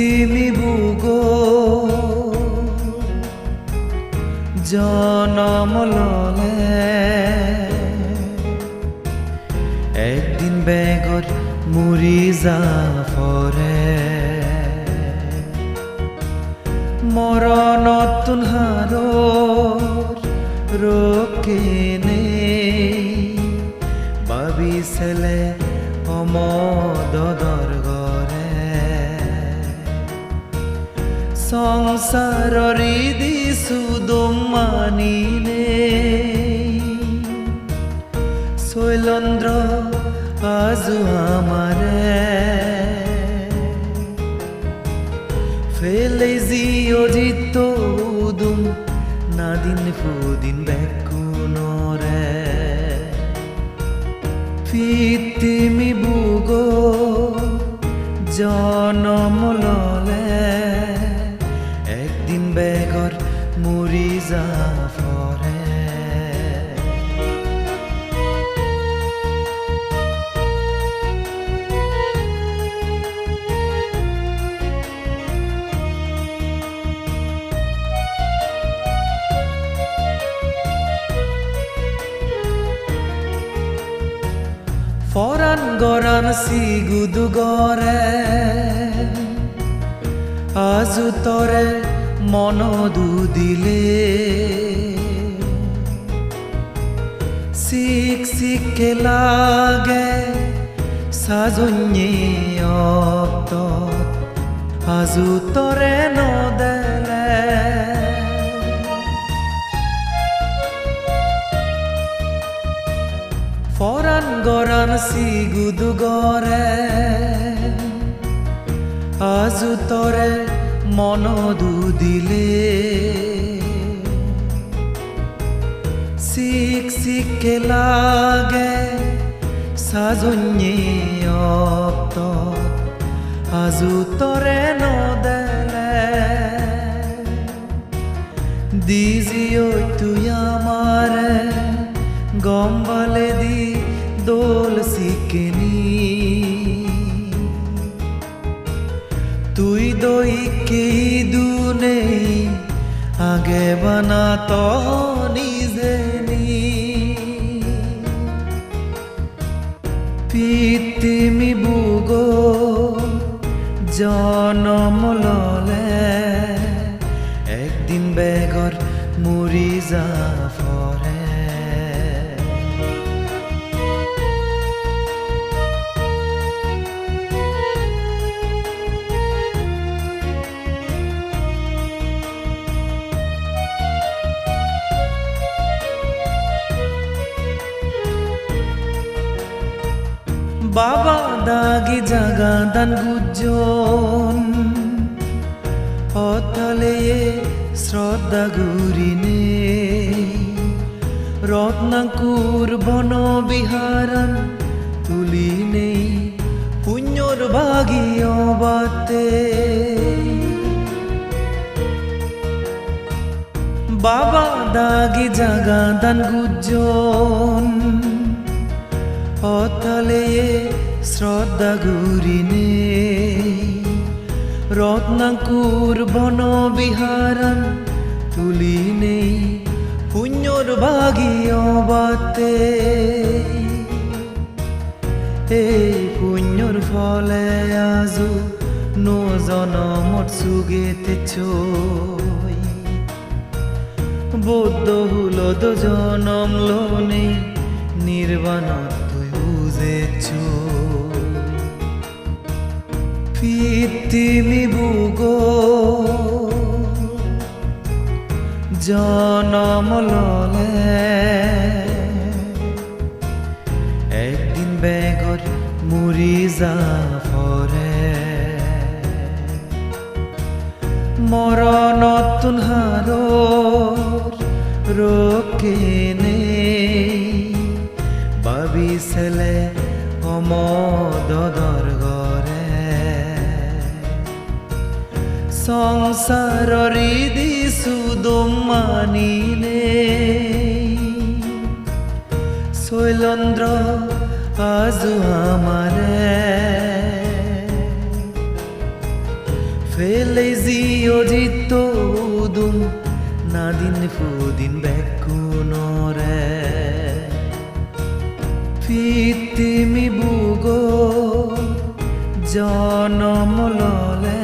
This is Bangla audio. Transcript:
পিতিমি বুগো জনম ললে। একদিন বেগত যা ফৰে মৰণতুন হাৰৰ ৰকেনে ভাবিছিলে দিছো দম মানিলে। শৈলন্দ্র, আজু আমারে। ফেলে জিও জিত উদুম, নাদিন ফুদিন বেকুনরে। ফিতিমি বুগো জনম বেগর যা ফৰে ফরান গরান সিগুদু গরে আজু তরে মন দুদিলে। শিক শিকে লাগে সাজন্যে আজু তরে নদেলে। ফরান গরান সিগুদু গরে। আজু তরে মন দুদিলে। শিক শিকে লাগে সাজন্যে অত আজু তরে নদেলে। দিজিও তুই আমারে, গম্বলে দি দোল আগে বানা তো নিজে পিতিমি বুগো জনম বাবা দাগি জাগা দান গুজন অতলে শ্রদ্ধা গুরিনে রত্নাকুর বন বিহারন তুলিনে পুণ্যর ভাগিয় বাতে বাবা দাগি জাগা দান গুজন অতলে শ্রদ্ধা গুরিনে রত্নাকুর বন তুলি নেই। পুণ্যর ভাগিয় বাতে। এই পুণ্যর ফলে আজু নজনমত সুগেতে ছই। বৌদ্ধ হুলদ জনম লোনে নির্বাণ পিতিমি বুগো জনম ললে। একদিন বেগত মুৰি যা ফৰে মৰণতুন হাৰৰ ৰকেনে ভাবিছিলে সমদৰ সংসাৰৰ দিছো দম মানিলে শৈলন্দ্র আজু আমারে জিও জিত উদুম নাদিন ফুদিন বেকুনরে পিতিমি বুগো জনম ললে